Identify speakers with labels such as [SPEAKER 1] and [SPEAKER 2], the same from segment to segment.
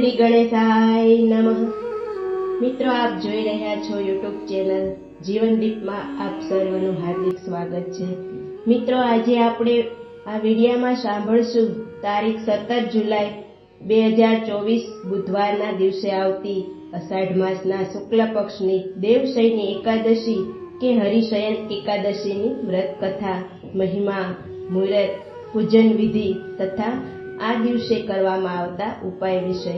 [SPEAKER 1] શ્રી ગણેશાય નમઃ. મિત્રો, આપ જોઈ રહ્યા છો યુટ્યુબ ચેનલ જીવનદીપમાં આપ સર્વનું હાર્દિક સ્વાગત છે. મિત્રો, આજે આપણે આ વિડીયામાં સાંભળશું તારીખ સત્તર જુલાઈ બે હજાર ચોવીસ, બુધવારના દિવસે આવતી અષાઢ માસના શુક્લ પક્ષની દેવશયની એકાદશી કે હરિશયન એકાદશીની વ્રત કથા મહિમા, મુહૂર્ત, પૂજન વિધિ તથા આ દિવસે કરવામાં આવતા ઉપાય વિશે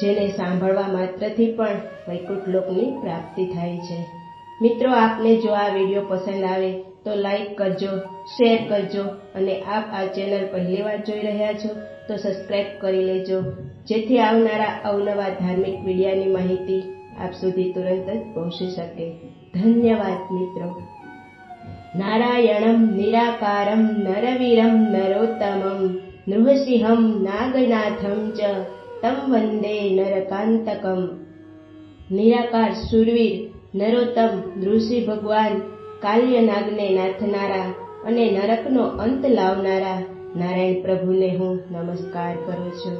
[SPEAKER 1] જેને સાંભળવા માત્રથી પણ વૈકુંઠ લોકની પ્રાપ્તિ થાય છે. મિત્રો, આપને જો આ વીડિયો પસંદ આવે તો લાઈક કરજો, શેર કરજો અને આપ આ ચેનલ પહેલીવાર જોઈ રહ્યા છો તો સબસ્ક્રાઈબ કરી લેજો. જેથી આવનારા અવનવા ધાર્મિક વિડીયાની માહિતી આપ સુધી તુરંત જ પહોંચી શકે. ધન્યવાદ, મિત્રો. નારાયણમ નિરાકારમ નરવીરમ નરોત્તમમ. નૃહસિંહમ નાગનાથમ ચ તમ વંદે નરકાંતકમ નિરાકાર સુરવીર નરોત્તમ ઋષિ ભગવાન કાલ્યનાગને નાથનારા અને નરકનો અંત લાવનારા નારાયણ પ્રભુને હું નમસ્કાર કરું છું.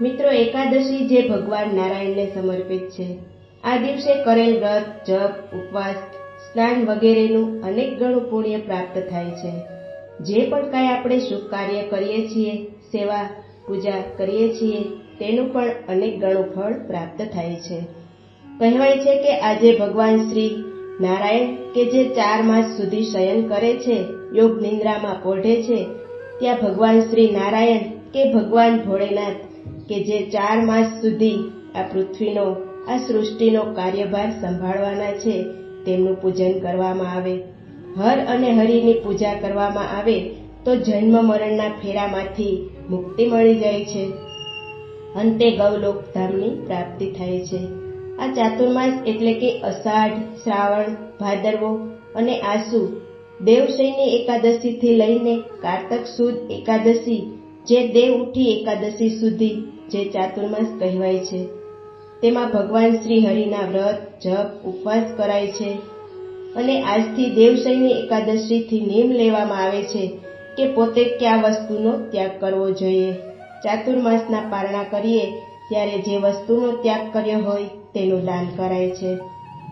[SPEAKER 1] મિત્રો, એકાદશી જે ભગવાન નારાયણને સમર્પિત છે, આ દિવસે કરેલ વ્રત, જપ, ઉપવાસ, સ્નાન વગેરેનું અનેક ગણું પુણ્ય પ્રાપ્ત થાય છે. જે પણ કાંઈ આપણે શુભ કાર્ય કરીએ છીએ, સેવા, પૂજા કરીએ છીએ, તેનું પણ અનેક ગણું ફળ પ્રાપ્ત થાય છે. કહેવાય છે કે આજે ભગવાન શ્રી નારાયણ કે જે ચાર માસ સુધી શયન કરે છે, યોગ નિંદ્રામાં પોઢે છે, ત્યાં ભગવાન શ્રી નારાયણ કે ભગવાન ભોળેનાથ કે જે ચાર માસ સુધી આ પૃથ્વીનો, આ સૃષ્ટિનો કાર્યભાર સંભાળવાના છે, તેમનું પૂજન કરવામાં આવે. હર અને હરિની પૂજા કરવામાં આવે તો જન્મ મરણના ફેરામાંથી મુક્તિ મળી જાય છે. અંતે ગૌલોક ધામની પ્રાપ્તિ થાય છે. આ ચાતુર્માસ એટલે કે અષાઢ, શ્રાવણ, ભાદરવો અને આસુ દેવશયની એકાદશીથી લઈને કારતક સુદ એકાદશી, જે દેવ ઉઠી એકાદશી સુધી જે ચાતુર્માસ કહેવાય છે. તેમાં ભગવાન શ્રી હરિના વ્રત, જપ, ઉપવાસ કરાય છે. અને આજથી દેવશયની એકાદશીથી નિયમ લેવામાં આવે છે કે પોતે કયા વસ્તુનો ત્યાગ કરવો જોઈએ. ચાતુર્માસના પારણા કરીએ ત્યારે જે વસ્તુનો ત્યાગ કર્યો હોય તેનું દાન કરાય છે.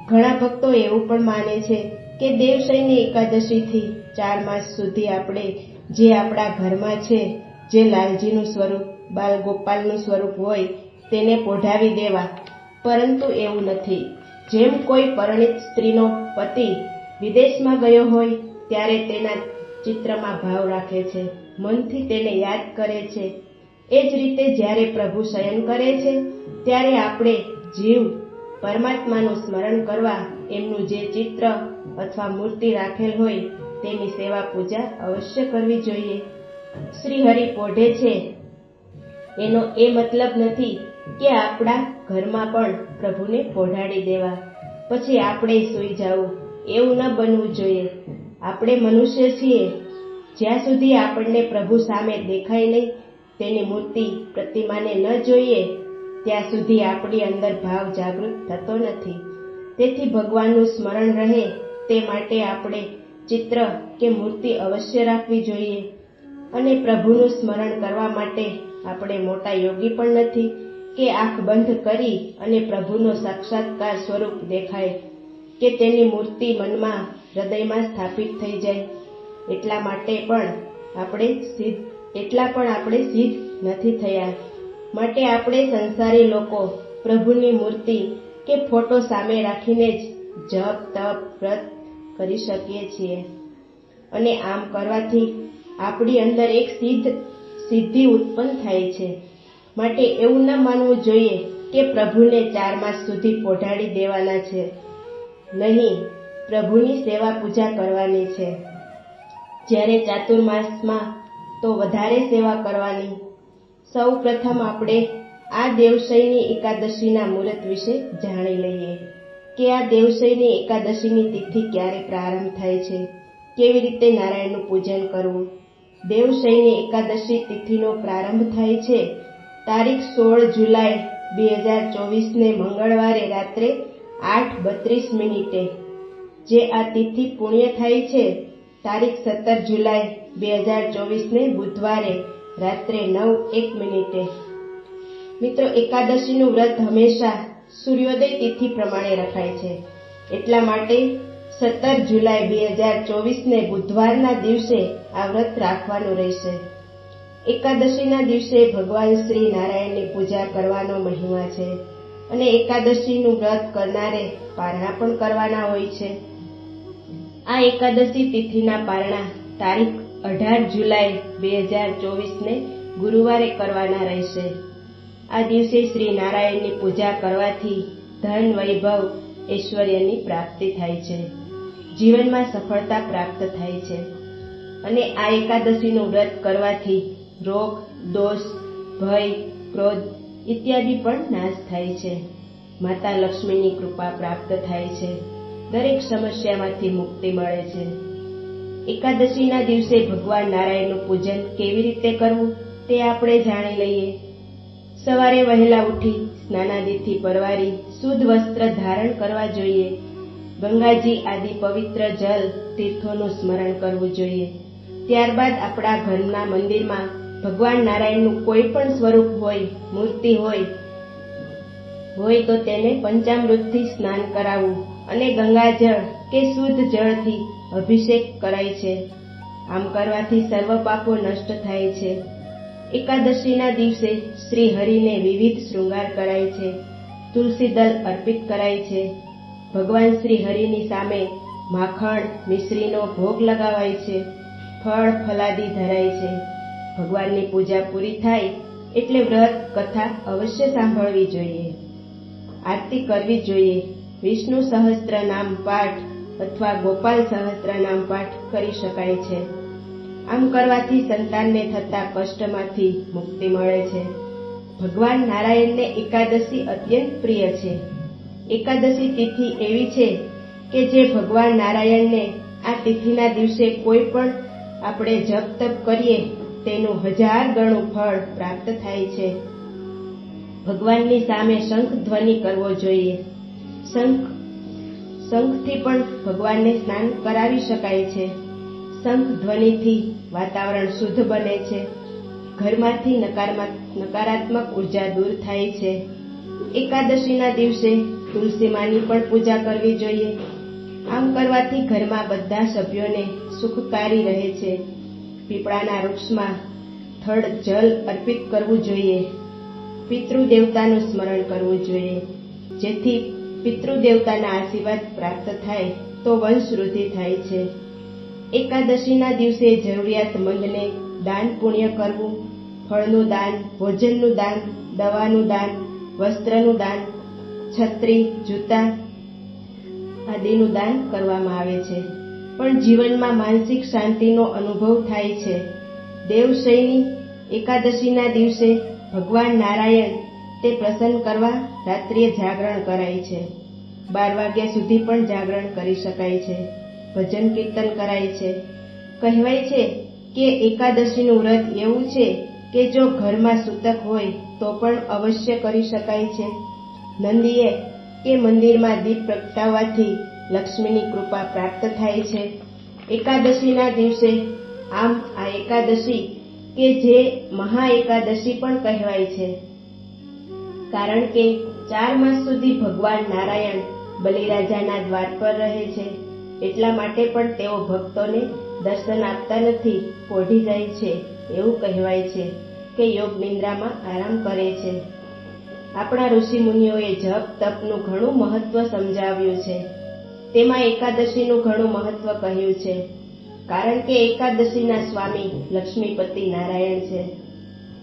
[SPEAKER 1] ઘણા ભક્તો એવું પણ માને છે કે દેવશયની એકાદશીથી ચાર માસ સુધી આપણે જે આપણા ઘરમાં છે, જે લાલજીનું સ્વરૂપ બાલ ગોપાલનું સ્વરૂપ હોય તેને પોઢાવી દેવા. પરંતુ એવું નથી. જેમ કોઈ પરણિત સ્ત્રીનો પતિ વિદેશમાં ગયો હોય, ત્યારે તેના ચિત્રમાં ભાવ રાખે છે. મનથી તેને યાદ કરે છે. એ જ રીતે જ્યારે પ્રભુ શયન કરે છે, ત્યારે આપણે જીવ પરમાત્માનું સ્મરણ કરવા એમનું જે ચિત્ર અથવા મૂર્તિ રાખેલ હોય, તેની સેવા પૂજા અવશ્ય કરવી જોઈએ. શ્રી હરિ પોઢે છે. એનો એ મતલબ નથી કે આપણા ઘરમાં પણ પ્રભુને પોઢાડી દેવા. પછી આપણે સૂઈ જવું એવું ન બનવું જોઈએ. આપણે મનુષ્ય છીએ. જ્યાં સુધી આપણને પ્રભુ સામે દેખાય નહીં, તેની મૂર્તિ પ્રતિમાને ન જોઈએ, ત્યાં સુધી આપણી અંદર ભાવ જાગૃત થતો નથી. તેથી ભગવાનનું સ્મરણ રહે તે માટે આપણે ચિત્ર કે મૂર્તિ અવશ્ય રાખવી જોઈએ. અને પ્રભુનું સ્મરણ કરવા માટે આપણે મોટા યોગી પણ નથી. કે આંખ બંધ કરી અને પ્રભુનો સાક્ષાત્કાર સ્વરૂપ દેખાય કે તેની મૂર્તિ મનમાં હૃદયમાં સ્થાપિત થઈ જાય. એટલા માટે પણ આપણે સિદ્ધ, એટલા પણ આપણે સિદ્ધ નથી થયા. માટે આપણે સંસારી લોકો, પ્રભુની મૂર્તિ કે ફોટો સામે રાખીને જ જપ, તપ, વ્રત કરી શકીએ છીએ. અને આમ કરવાથી આપણી અંદર એક સિદ્ધ, સિદ્ધિ ઉત્પન્ન થાય છે. માટે એવું ન માનવું જોઈએ કે પ્રભુને ચાર માસ સુધી પોઢાડી દેવાના છે. નહીં, પ્રભુની સેવા પૂજા કરવાની છે. જ્યારે ચાતુર્માસમાં તો વધારે સેવા કરવાની. સૌ પ્રથમ આપણે આ દેવશયની એકાદશીના મુહૂર્ત વિશે જાણી લઈએ કે આ દેવશયની એકાદશીની તિથિ ક્યારે પ્રારંભ થાય છે. કેવી રીતે નારાયણનું પૂજન કરવું? દેવશયની એકાદશી તિથિનો પ્રારંભ થાય છે તારીખ સોળ જુલાઈ બે હજાર ચોવીસને મંગળવારે રાત્રે આઠ બત્રીસ મિનિટે. જે આ તિથિ પુણ્ય થાય છે, તારીખ સત્તર જુલાઈ બે હજાર ચોવીસને બુધવારે રાત્રે નવ એક મિનિટે. મિત્રો, એકાદશીનું વ્રત હંમેશા સૂર્યોદય તિથિ પ્રમાણે રખાય છે. એટલા માટે સત્તર જુલાઈ બે હજાર ચોવીસને બુધવારના દિવસે આ વ્રત રાખવાનું રહેશે. એકાદશીના દિવસે ભગવાન શ્રી નારાયણની પૂજા કરવાનો મહિમા છે અને એકાદશીનું વ્રત કરનારે પારણા પણ કરવાના હોય છે. આ એકાદશી તિથિના પારણા તારીખ અઢાર જુલાઈ બે હજાર ચોવીસને ગુરુવારે કરવાના રહેશે. આ દિવસે શ્રી નારાયણની પૂજા કરવાથી ધન વૈભવ ઐશ્વર્યની પ્રાપ્તિ થાય છે. જીવનમાં સફળતા પ્રાપ્ત થાય છે. અને આ એકાદશીનું વ્રત કરવાથી રોગ, દોષ, ભય, ક્રોધ ઇત્યાદિ પણ નાશ થાય છે. માતા લક્ષ્મીની કૃપા પ્રાપ્ત થાય છે. દરેક સમસ્યામાંથી મુક્તિ મળે છે. એકાદશીના દિવસે ભગવાન નારાયણનું પૂજન કેવી રીતે કરવું તે આપણે જાણી લઈએ. સવારે વહેલા ઉઠી સ્નાનાદિથી પરવારી શુદ્ધ વસ્ત્ર ધારણ કરવા જોઈએ. ગંગાજી આદિ પવિત્ર જલ તીર્થોનું સ્મરણ કરવું જોઈએ. ત્યારબાદ આપણા ઘરના મંદિરમાં ભગવાન નારાયણનું કોઈ પણ સ્વરૂપ હોય, મૂર્તિ હોય હોય તો તેને પંચામૃતથી સ્નાન કરાવવું અને ગંગાજળ કે શુદ્ધ જળથી અભિષેક કરાય છે. આમ કરવાથી સર્વ પાપો નષ્ટ થાય છે. એકાદશીના દિવસે શ્રી હરિને વિવિધ શૃંગાર કરાય છે. તુલસી દલ અર્પિત કરાય છે. ભગવાન શ્રી હરિની સામે માખણ, મિશ્રીનો ભોગ લગાવાય છે. ફળ, ફલાદી ધરાય છે. ભગવાનની પૂજા પૂરી થાય એટલે વ્રત, કથા અવશ્ય સાંભળવી જોઈએ. આરતી કરવી જોઈએ. વિષ્ણુ સહસ્ત્ર નામ પાઠ અથવા ગોપાલ સહસ્ત્ર નામ પાઠ કરી શકાય છે. આમ કરવાથી સંતાનને થતા કષ્ટમાંથી મુક્તિ મળે છે. ભગવાન નારાયણને એકાદશી અત્યંત પ્રિય છે. એકાદશી તિથિ એવી છે કે જે ભગવાન નારાયણને આ તિથિના દિવસે કોઈ પણ આપણે જપ તપ કરીએ તેનું હજાર ગણું ફળ પ્રાપ્ત થાય છે. ભગવાનની સામે શંખ ધ્વનિ કરવો જોઈએ. શંખ, શંખથી પણ ભગવાનને સ્નાન કરાવી શકાય છે. શંખ ધ્વનિથી વાતાવરણ શુદ્ધ બને છે. ઘરમાંથી નકારાત્મક ઊર્જા દૂર થાય છે. એકાદશીના દિવસે તુલસીમાની પણ પૂજા કરવી જોઈએ. આમ કરવાથી ઘરમાં બધા સભ્યોને સુખકારી રહે છે. પીપળાના વૃક્ષમાં થડ જલ અર્પિત કરવું જોઈએ. પિતૃદેવતાનું સ્મરણ કરવું જોઈએ. જેથી પિતૃદેવતાના આશીર્વાદ પ્રાપ્ત થાય તો વંશ વૃદ્ધિ થાય છે. એકાદશીના દિવસે જરૂરિયાતમંદને દાન પુણ્ય કરવું, ફળનું દાન, ભોજનનું દાન, દવાનું દાન, વસ્ત્રનું દાન, છત્રી, જૂતા આદિનું દાન કરવામાં આવે છે. પણ જીવનમાં માનસિક શાંતિનો અનુભવ થાય છે. દેવશયની એકાદશીના દિવસે ભગવાન નારાયણ તે પ્રસન્ન કરવા રાત્રિએ જાગરણ કરાય છે. બાર વાગ્યા સુધી પણ જાગરણ કરી શકાય છે. ભજન કીર્તન કરાય છે. કહેવાય છે કે એકાદશીનું વ્રત એવું છે કે જો ઘરમાં સૂતક હોય તો પણ અવશ્ય કરી શકાય છે. નંદીએ કે મંદિરમાં દીપ પ્રગટાવવાથી લક્ષ્મીની કૃપા પ્રાપ્ત થાય છે. એકાદશીના દિવસે આમ આ એકાદશી કે જે મહા એકાદશી પણ કહેવાય છે. કારણ કે ચાર માસ સુધી ભગવાન નારાયણ બલિરાજાના દ્વાર પર રહે છે. એટલા માટે પણ તેઓ ભક્તોને દર્શન આપતા નથી, પોઢી જાય છે, એવું કહેવાય છે કે યોગ નિંદ્રામાં આરામ કરે છે. આપણા ઋષિ મુનિઓએ જપ, તપનું ઘણું મહત્વ સમજાવ્યું છે. તેમાં એકાદશીનું ઘણું મહત્વ કહ્યું છે. કારણ કે એકાદશીના સ્વામી લક્ષ્મીપતિ નારાયણ છે.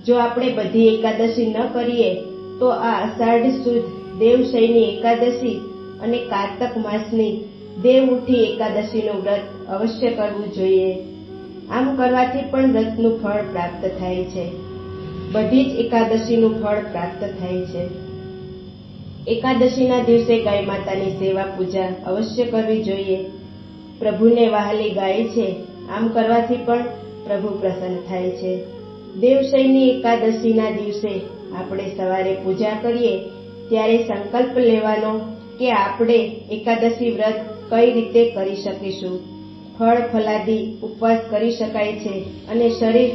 [SPEAKER 1] જો આપણે બધી એકાદશી ન કરીએ, તો આ અષાઢ સુદ, દેવશયની એકાદશી અને કારતક માસની દેવ ઉઠી એકાદશીનું વ્રત અવશ્ય કરવું જોઈએ. આમ કરવાથી પણ વ્રતનું ફળ પ્રાપ્ત થાય છે. બધી જ એકાદશીનું ફળ પ્રાપ્ત થાય છે. એકાદશીના દિવસે ગાય માતાની સેવા પૂજા અવશ્ય કરવી જોઈએ. પ્રભુને વહાલી ગાય છે, આમ કરવાથી પણ પ્રભુ પ્રસન્ન થાય છે. દેવશયની એકાદશીના દિવસે આપણે સવારે પૂજા કરીએ, ત્યારે સંકલ્પ લેવાનો કે આપણે એકાદશી વ્રત કઈ રીતે કરી શકીશું. ફળ, ફલાદી ઉપવાસ કરી શકાય છે અને શરીર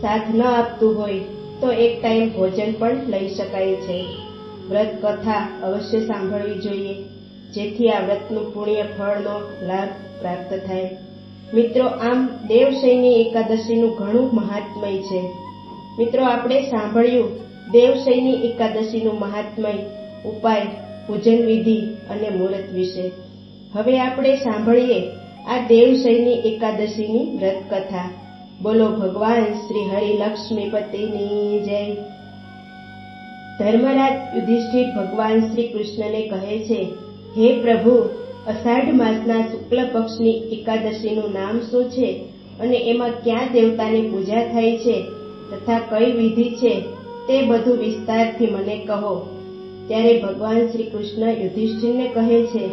[SPEAKER 1] સાથ ન આપતું હોય તો એક ટાઈમ ભોજન પણ લઈ શકાય છે. વ્રત કથા અવશ્ય સાંભળવી જોઈએ, જેથી આ વ્રતનું પુણ્ય ફળનો લાભ પ્રાપ્ત થાય. મિત્રો, આમ દેવશયની એકાદશીનું ઘણું મહાત્મય છે. મિત્રો, આપણે સાંભળ્યું, દેવશયની એકાદશીનું મહાત્મય ઉપાય, પૂજન વિધિ અને મુહૂર્ત વિશે. હવે આપણે સાંભળીએ આ દેવશયની એકાદશીની વ્રત કથા બોલો ભગવાન શ્રી હરિલક્ષ્મીપતિની જય. ધર્મરાજ યુધિષ્ઠિર ભગવાન શ્રી કૃષ્ણને કહે છે, હે પ્રભુ, અષાઢ માસના શુક્લ પક્ષની એકાદશીનું નામ શું છે? અને એમાં ક્યાં દેવતાની પૂજા થાય છે? તથા કઈ વિધિ છે? તે બધું વિસ્તારથી મને કહો. ત્યારે ભગવાન શ્રી કૃષ્ણ યુધિષ્ઠિરને કહે છે,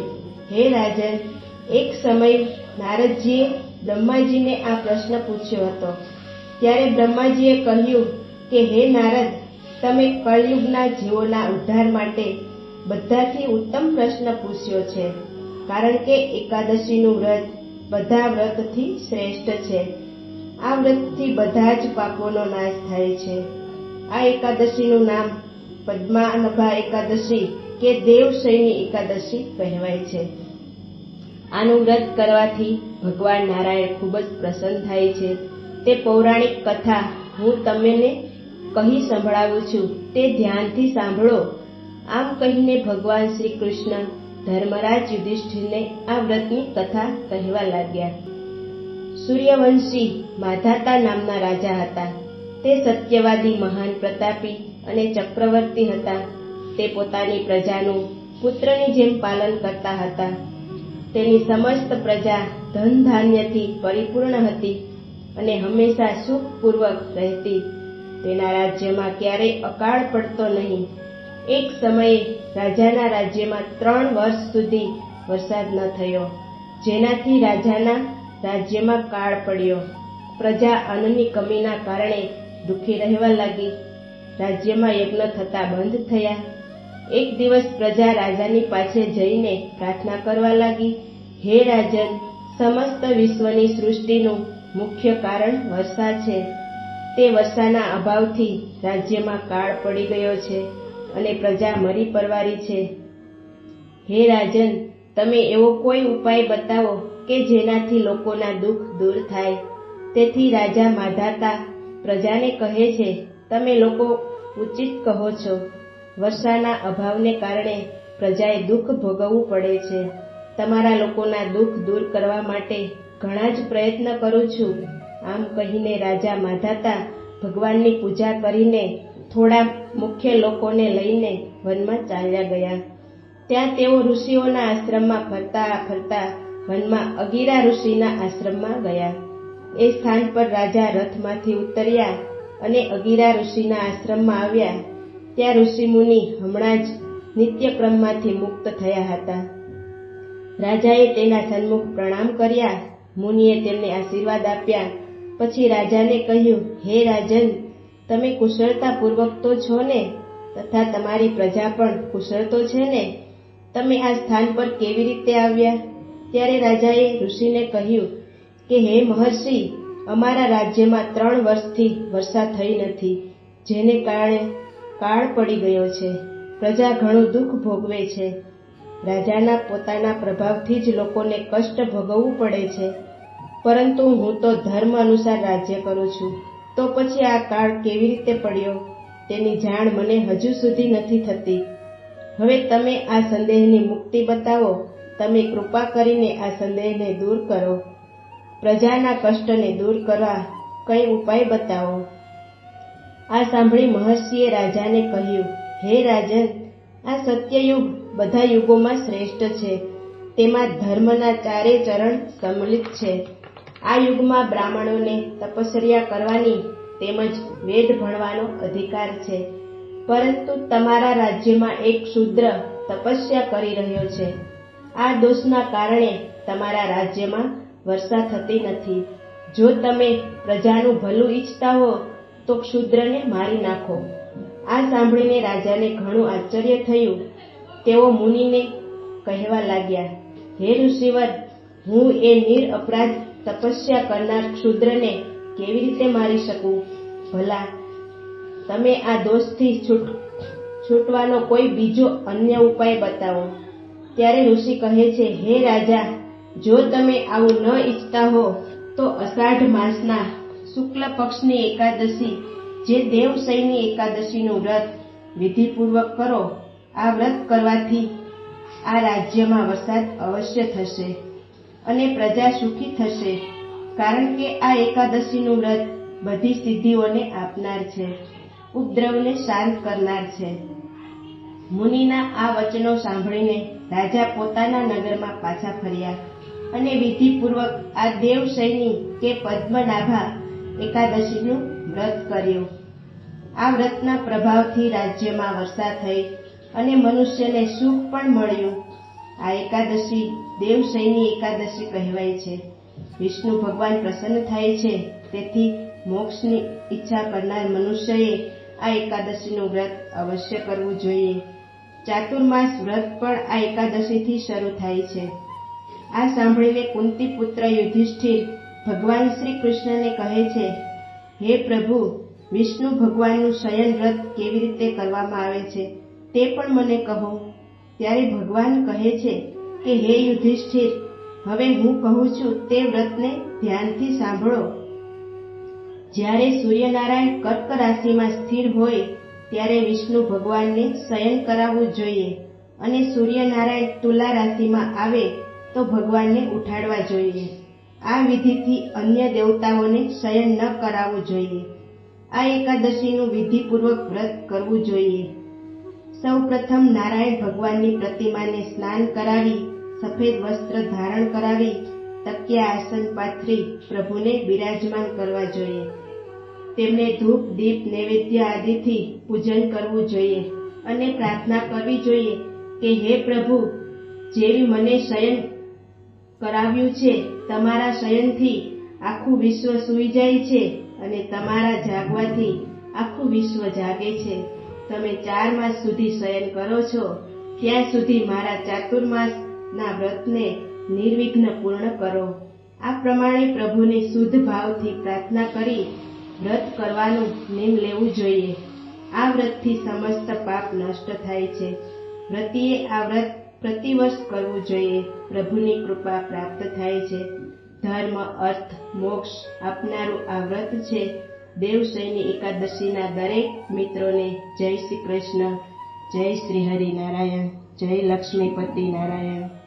[SPEAKER 1] હે રાજન, એક સમય નારદજીએ બ્રહ્માજીને આ પ્રશ્ન પૂછ્યો હતો. ત્યારે બ્રહ્માજીએ કહ્યું કે, હે નારદ તમે કળયુગના જીવોના ઉદ્ધાર માટે બધાથી ઉત્તમ પ્રશ્ન પૂછ્યો છે, કારણ કે એકાદશીનું વ્રત બધા વ્રતથી શ્રેષ્ઠ છે. આ વ્રતથી બધા જ પાપોનો નાશ થાય છે. આ એકાદશીનું નામ પદ્માનભા એકાદશી કે દેવશયની એકાદશી કહેવાય છે. આનું વ્રત કરવાથી ભગવાન નારાયણ ખૂબ જ પ્રસન્ન થાય છે. તે પૌરાણિક કથા હું તમને કહી સંભળાવું છું, તે ધ્યાનથી સાંભળો. આમ કહીને ભગવાન શ્રી કૃષ્ણ ધર્મરાજ યુધિષ્ઠિરને આ વ્રતની કથા કહેવા લાગ્યા. સૂર્યવંશી માધાતા નામના રાજા હતા. તે સત્યવાદી મહાન પ્રતાપી અને ચક્રવર્તી હતા. તે પોતાની પ્રજાનું પુત્રની જેમ પાલન કરતા હતા. તેની સમસ્ત પ્રજા ધન ધાન્યથી પરિપૂર્ણ હતી અને હંમેશા સુખપૂર્વક રહેતી. તેના રાજ્યમાં ક્યારેય અકાળ પડતો નહીં. એક સમયે રાજાના રાજ્યમાં ત્રણ વર્ષ સુધી વરસાદ ન થયો. જેનાથી રાજાના રાજ્યમાં કાળ પડ્યો. પ્રજા અન્નની કમીના કારણે દુઃખી રહેવા લાગી. રાજ્યમાં યજ્ઞ થતા બંધ થયા. એક દિવસ પ્રજા રાજાની પાસે જઈને પ્રાર્થના કરવા લાગી, હે રાજન, સમસ્ત વિશ્વની સૃષ્ટિનું મુખ્ય કારણ વર્ષા છે. તે વર્ષાના અભાવથી રાજ્યમાં કાળ પડી ગયો છે અને પ્રજા મરી પરવારી છે. હે રાજન, તમે એવો કોઈ ઉપાય બતાવો કે જેનાથી લોકોના દુઃખ દૂર થાય? તેથી રાજા માધાતા પ્રજાને કહે છે, તમે લોકો ઉચિત કહો છો. વર્ષાના અભાવને કારણે પ્રજાએ દુઃખ ભોગવવું પડે છે. તમારા લોકોના દુઃખ દૂર કરવા માટે ઘણા જ પ્રયત્ન કરું છું. આમ કહીને રાજા માધાતા ભગવાનની પૂજા કરીને થોડા મુખ્ય લોકોને લઈને વનમાં ચાલ્યા ગયા. ત્યાં તેઓ ઋષિઓના આશ્રમમાં ફરતા ફરતા વનમાં અગીરા ઋષિના આશ્રમમાં ગયા. એ સ્થાન પર રાજા રથમાંથી ઉતર્યા અને અગીરા ઋષિના આશ્રમમાં આવ્યા. ત્યાં ઋષિમુનિ હમણાં જ નિત્યક્રમમાંથી મુક્ત થયા હતા. રાજાએ તેના સન્મુખ પ્રણામ કર્યા. મુનિએ તેમને આશીર્વાદ આપ્યા. પછી રાજાને કહ્યું, હે રાજન, તમે કુશળતાપૂર્વક તો છો ને? તથા તમારી પ્રજા પણ કુશળ તો છે ને? તમે આ સ્થાન પર કેવી રીતે આવ્યા? ત્યારે રાજાએ ઋષિને કહ્યું, કે હે મહર્ષિ, અમારા રાજ્યમાં ત્રણ વર્ષથી વર્ષા થઈ નથી, જેને કારણે કાળ પડી ગયો છે. પ્રજા ઘણું દુઃખ ભોગવે છે. રાજાના પોતાના પ્રભાવથી જ લોકોને કષ્ટ ભોગવવું પડે છે. પરંતુ હું તો ધર્મ અનુસાર રાજ્ય કરું છું. તો પછી આ કાળ કેવી રીતે પડ્યો? તેની જાણ મને હજુ સુધી નથી થતી. હવે તમે આ સંદેહની મુક્તિ બતાવો. તમે કૃપા કરીને આ સંદેહને દૂર કરો. પ્રજાના કષ્ટને દૂર કરવા કઈ ઉપાય બતાવો. આ સાંભળી મહર્ષિએ રાજાને કહ્યું, હે રાજન, આ સત્યયુગ બધા યુગોમાં શ્રેષ્ઠ છે. તેમાં ધર્મના ચારે ચરણ સંમિલિત છે. આ યુગમાં બ્રાહ્મણોને તપશ્ચર્યા કરવાની તેમજ વેદ ભણવાનો અધિકાર છે. પરંતુ તમારા રાજ્યમાં એક શૂદ્ર તપસ્યા કરી રહ્યો છે. આ દોષના કારણે તમારા રાજ્યમાં વર્ષા થતી નથી. જો તમે પ્રજાનું ભલું ઈચ્છતા હો, તો ક્ષુદ્રને મારી નાખો. આ સાંભળીને રાજાને ઘણું આશ્ચર્ય થયું. તેઓ મુનિને કહેવા લાગ્યા, હે ઋષિવર હું એ નિર અપરાધ તપસ્યા કરનાર ક્ષુદ્રને કેવી રીતે મારી શકું? ભલા, તમે આ દોષથી છૂટ, છૂટવાનો કોઈ બીજો અન્ય ઉપાય બતાવો. ત્યારે ઋષિ કહે છે, હે રાજા, જો તમે આવું ન ઈચ્છતા હો, તો અષાઢ માસના શુક્લ પક્ષની એકાદશી, જે દેવશયની એકાદશીનું વ્રત વિધિપૂર્વક કરો, આ વ્રત કરવાથી આ રાજ્યમાં વરસાદ અવશ્ય થશે. અને પ્રજા સુખી થશે. કારણ કે આ એકાદશીનું વ્રત બધી સિદ્ધિઓને આપનાર છે. ઉપદ્રવને શાંત કરનાર છે. મુનિના આ વચનો સાંભળીને રાજા પોતાના નગરમાં પાછા ફર્યા અને વિધિપૂર્વક આ દેવશયની કે પદ્મનાભા એકાદશીનું વ્રત કર્યું. આ વ્રતના પ્રભાવથી રાજ્યમાં વર્ષા થઈ અને મનુષ્યને સુખ પણ મળ્યું. આ એકાદશી દેવશયની એકાદશી કહેવાય છે. વિષ્ણુ ભગવાન પ્રસન્ન થાય છે, તેથી મોક્ષની ઈચ્છા કરનાર મનુષ્યએ આ એકાદશીનું વ્રત અવશ્ય કરવું જોઈએ. ચાતુર્માસ વ્રત પણ આ એકાદશીથી શરૂ થાય છે. આ સાંભળીને કુંતી પુત્ર યુધિષ્ઠિર ભગવાન શ્રી કૃષ્ણને કહે છે, હે પ્રભુ, વિષ્ણુ ભગવાનનું શયન વ્રત કેવી રીતે કરવામાં આવે છે તે પણ મને કહો. ત્યારે ભગવાન કહે છે કે, હે યુધિષ્ઠિર, હવે હું કહું છું તે વ્રતને ધ્યાનથી સાંભળો. જ્યારે સૂર્યનારાયણ કર્ક રાશિમાં સ્થિર હોય, ત્યારે વિષ્ણુ ભગવાનને શયન કરાવવું જોઈએ અને સૂર્યનારાયણ તુલા રાશિમાં આવે તો ભગવાનને ઉઠાડવા જોઈએ. આ વિધિથી અન્ય દેવતાઓને શયન ન કરાવવું જોઈએ. આ એકાદશીનું વિધિપૂર્વક વ્રત કરવું જોઈએ. સૌ પ્રથમ નારાયણ ભગવાનની પ્રતિમાને સ્નાન કરાવી, સફેદ વસ્ત્ર ધારણ કરાવી, તકિયા આસન પાથરી પ્રભુને બિરાજમાન કરવા જોઈએ. તેમને ધૂપ, દીપ, નૈવેદ્ય આદિથી પૂજન કરવું જોઈએ અને પ્રાર્થના કરવી જોઈએ કે, હે પ્રભુ જેવી મને શયન કરાવ્યું છે, તમારા શયનથી આખું વિશ્વ સૂઈ જાય છે અને તમારા જાગવાથી આખું વિશ્વ જાગે છે. તમે ચાર માસ સુધી શયન કરો છો, ત્યાં સુધી મારા ચાતુર્માસના વ્રતને નિર્વિઘ્ન પૂર્ણ કરો. આ પ્રમાણે પ્રભુને શુદ્ધ ભાવથી પ્રાર્થના કરી વ્રત કરવાનું નિમ લેવું જોઈએ. આ વ્રતથી સમસ્ત પાપ નષ્ટ થાય છે. વ્રતિએ આ વ્રત પ્રતિવર્ષ કરવું જોઈએ. પ્રભુની કૃપા પ્રાપ્ત થાય છે. ધર્મ, અર્થ, મોક્ષ આપનારું આ વ્રત છે. દેવશયની એકાદશીના દરેક મિત્રોને જય શ્રી કૃષ્ણ જય શ્રી હરિનારાયણ જય લક્ષ્મીપતિ નારાયણ.